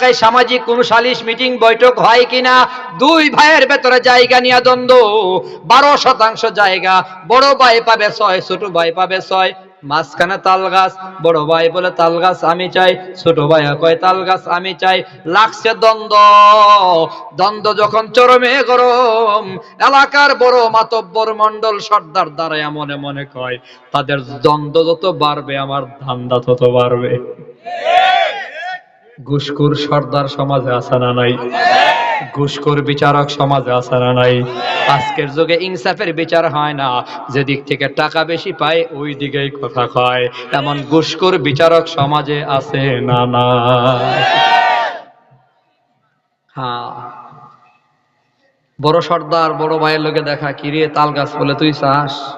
এলাকায় সামাজিক কোন সালিশ মিটিং বৈঠক হয় কিনা? দুই ভাইয়ের ভেতরে জায়গা নিয়ে দ্বন্দ্ব। বারো শতাংশ জায়গা। বড় ভাই পাবে ছয়, ছোট ভাই পাবে ছয়। মাঝখানে তাল গাছ, বড় ভাই বলে তাল গাছ আমি চাই, ছোট ভাই কয় তাল গাছ আমি চাই। লাগছে দ্বন্দ্ব। দ্বন্দ্ব যখন চরমে গরম, এলাকার বড় মাতব্বর মন্ডল সর্দার দ্বারা মনে মনে কয়, তাদের দ্বন্দ্ব যত বাড়বে, আমার ধান্দা তত বাড়বে। ঘুষখোর সর্দার সমাজে আছে না নাই? ঘুষখোর বিচারক সমাজে আছে না নাই? আজকের যুগে ইনসাফের বিচার হয় না। যে দিক থেকে টাকা বেশি পায়, ওই দিকেই কথা কয়। এমন ঘুষখোর বিচারক সমাজে আছে না না হ্যাঁ। বড় সর্দার, বড় ভাইয়ের লোকে দেখা কিরে তাল গাছ বলে তুই চাস?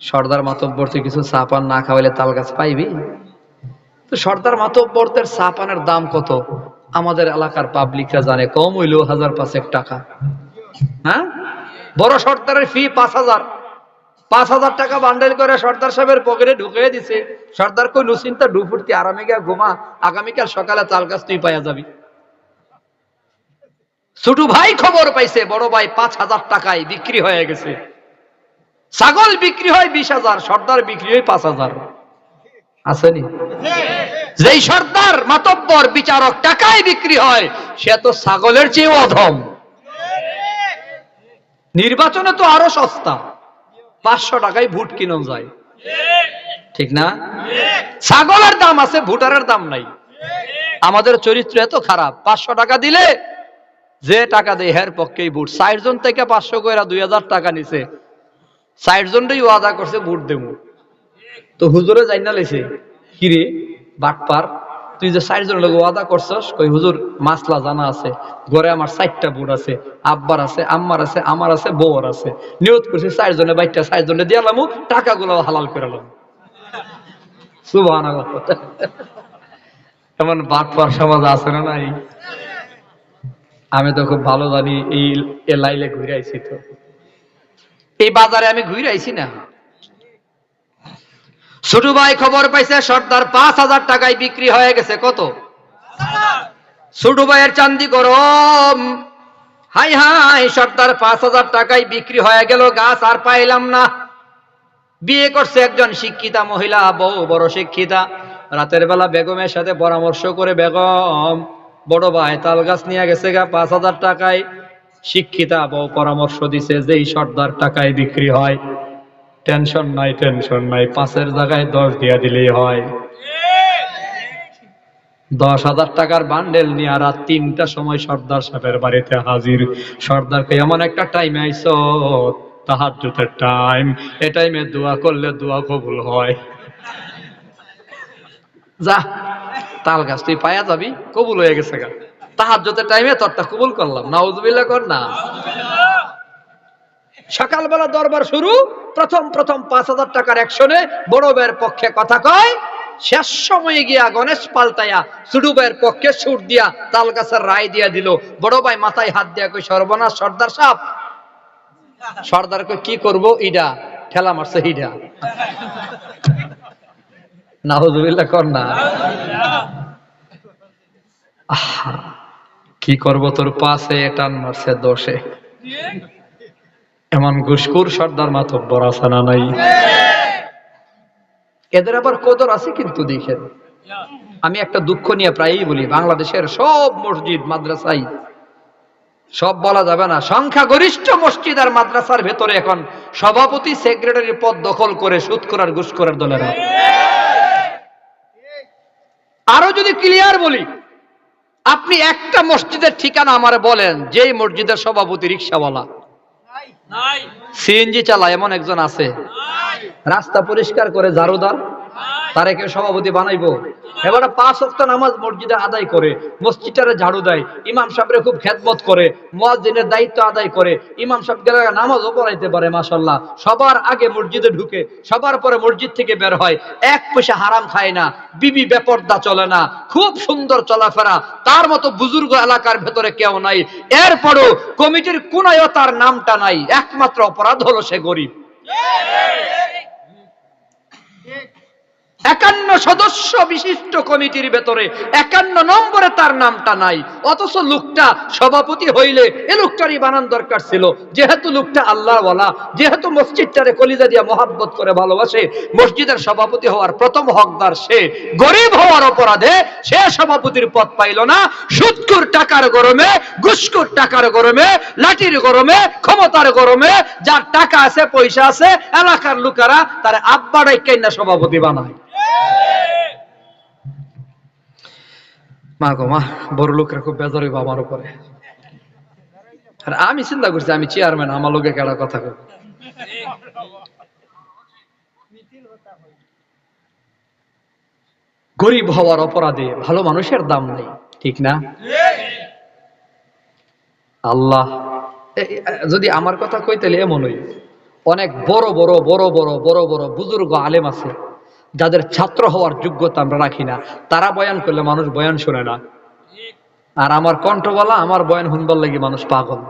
সর্দার মাতব্বর, তুই কিছু চা পান না খাওয়াইলে তাল গাছ পাইবি? তো সর্দার মাতব্বরদের চা পানের দাম কত? আমাদের এলাকার পাবলিকরা জানে, কম হইলেও হাজার পাঁচেক টাকা। হ্যাঁ? বড় সর্দারের ফি পাঁচ হাজার। পাঁচ হাজার টাকা বান্ডেল করে সর্দার সাহেবের পকেটে ঢুকিয়ে দিছে। সর্দার কই লুচিন্তা ডুফুর্তি আরামে গিয়া ঘুমা, আগামীকাল সকালে তাল গাছ তুই পাইয়া যাবি। ছোট ভাই খবর পাইছে, বড় ভাই পাঁচ হাজার টাকায় বিক্রি হয়ে গেছে। ছাগল বিক্রি হয় বিশ হাজার, সর্দার বিক্রি হয় পাঁচ হাজার। আসেনি। যেই সর্দার মাতব্বর বিচারক টাকায় বিক্রি হয়, সে তো ছাগলের চেয়ে অধম। নির্বাচনে তো আরও সস্তা। পাঁচশো টাকায় ভোট কিনো যায়। ঠিক না? ছাগলের দাম আছে, ভোটারের দাম নাই। আমাদের চরিত্র এত খারাপ। পাঁচশো টাকা দিলে যে টাকা দেয়, হের পক্ষেই ভোট। ষাট জন থেকে পাঁচশো কইরা দুই হাজার টাকা নিছে। ষাট জনটাই ওয়াদা করছে, ভোট দেবো। তো হুজুরে যাই না লেছে কিরে বাটপার, তুই যে ষাট জন লোক ওয়াদা করছস? কই হুজুর মাসলা জানা আছে, ঘরে আমার ষাটটা বুট আছে, আব্বার আছে, আম্মার আছে, আমার আছে, বউর আছে। নিয়ত করছি ষাট জনে বাইকটা ষাট জনে দিয়ালামু টাকাগুলো হালাল করে লাম। সুবাহ এমন বাটপার সমাজ আছে না নাই? আমি তো খুব ভালো জানি এই লাইলে ঘুরে আইছি তো। এই বাজারে আমি ঘুরে আইছি না। ছোট ভাই খবর পাইছে, সর্দার পাঁচ হাজার টাকায় বিক্রি হয়ে গেছে। কত? ছোট ভাইয়ের চান্দি গরম। হাই হাই, সর্দার পাঁচ হাজার টাকায় বিক্রি হয়ে গেল, গাছ আর পাইলাম না। বিয়ে করছে একজন শিক্ষিতা মহিলা বউ বড় শিক্ষিতা। রাতের বেলা বেগমের সাথে পরামর্শ করে বেগম, বড় ভাই, তাল গাছ নিয়ে গেছে গা, পাঁচ হাজার টাকায়। শিক্ষিতা বউ পরামর্শ দিছে যে সর্দার টাকায় বিক্রি হয় টেনশন নাই টেনশন নাই। পাঁচের জায়গায় দশ দিয়া দিলেই হয়। দশ হাজার টাকার বান্ডেল নিয়ে রাত তিনটা সময় সর্দার সাহেবের বাড়িতে হাজির। সর্দারকে এমন একটা টাইমে আইস তাহার জুতের টাইম এ টাইমে দোয়া করলে দোয়া কবুল হয়। যা, তাল গাছ তুই পায়া যাবি, কবুল হয়ে গেছে গা। তাহার জুতের টাইমে তোরটা কবুল করলাম। নাউজবিল্লা কর না। সকালবেলা দরবার শুরু। প্রথম প্রথম পাঁচ হাজার টাকার একশনে বড় ভাইয়ের পক্ষে কথা কয়, শেষ সময়ে গিয়া গণেশ পাল্টাইয়া ছোট ভাইয়ের পক্ষে সুর দিয়া তাল গাছের রায় দিয়া দিল। বড় ভাই মাথায় হাত দিয়া কই সর্বনাশ সর্দার সাপ সর্দার কই কি করব ইডা? ঠেলা মারছে ইডা। নাহুজুবিল্লাহ কর না। কি করব তোর পাশে, টান মারছে দোষে এমন ঘুষখোর সর্দার মাতব্বর আছে না নাই? এদের আবার কদর আছে কিন্তু দেখেন। আমি একটা দুঃখ নিয়ে প্রায়ই বলি, বাংলাদেশের সব মসজিদ, মাদ্রাসাই, সব বলা যাবে না সংখ্যা গরিষ্ঠ মসজিদ আর মাদ্রাসার ভেতরে এখন সভাপতি, সেক্রেটারি পদ দখল করে সুদ করার, ঘুষ করার দলেরা আরও যদি ক্লিয়ার বলি, আপনি একটা মসজিদের ঠিকানা আমারে বলেন, যেই মসজিদের সভাপতি রিক্সাওয়ালা। সিএনজি চালায় এমন একজন আছে। রাস্তা পরিষ্কার করে ঝাড়ুদার তারে কেউ সভাপতি বানাইবো। এবারে পাঁচ অক্ট নামাজ মসজিদে আদায় করে, মসজিদটারে ঝাড়ু দেয়। ইমাম সাহেবরে খুব খেদমত করে, মুয়াজ্জিনের দায়িত্ব আদায় করে। ইমাম গেলে নামাজও পড়াইতে পারে মাশাল্লাহ সবার আগে মসজিদে ঢুকে, সবার পরে মসজিদ থেকে বের হয়। এক পয়সা হারাম খায় না, বিবি বেপর্দা চলে না, খুব সুন্দর চলাফেরা। তার মতো বুজুর্গ এলাকার ভেতরে কেউ নাই। এরপরও কমিটির কোনায়ও তার নামটা নাই, একমাত্র অপরাধ হলো সে গরিব। একান্ন সদস্য বিশিষ্ট কমিটির ভেতরে একান্ন নম্বরে তার নামটা নাই। অথচ লোকটা সভাপতি হইলে এ লোকটারই বানান দরকার ছিল। যেহেতু লোকটা আল্লাহওয়ালা, যেহেতু মসজিদটারে কলিজা দিয়া মহাব্বত করে ভালোবাসে, মসজিদের সভাপতি হওয়ার প্রথম হকদার সে। গরিব হওয়ার অপরাধে সে সভাপতির পদ পাইল না। সুৎকুর টাকার গরমে ঘুষকুর টাকার গরমে, লাঠির গরমে, ক্ষমতার গরমে, যার টাকা আছে, পয়সা আছে, এলাকার লোকেরা তার আব্বাটাই কেন্না সভাপতি বানায়। মা গো, মা, বড় লোকের খুব বেজার হইব আমার উপরে। আর আমি চিন্তা করছি, আমি চেয়ারম্যান আমার লোকে কেডা কথা কই গরিব হওয়ার অপরাধে ভালো মানুষের দাম নাই, ঠিক না? আল্লাহ যদি আমার কথা কই, তাহলে এমন হই অনেক বড় বড় বড় বড় বড় বড়, বুজুর্গ আলেম আছে। যাদের ছাত্র হওয়ার যোগ্যতা আমরা রাখি না, তারা বয়ান করলে মানুষ বয়ান শোনে না। আর আমার কণ্ঠ বলা আমার বয়ান শুনবার লাগি মানুষ পাগল।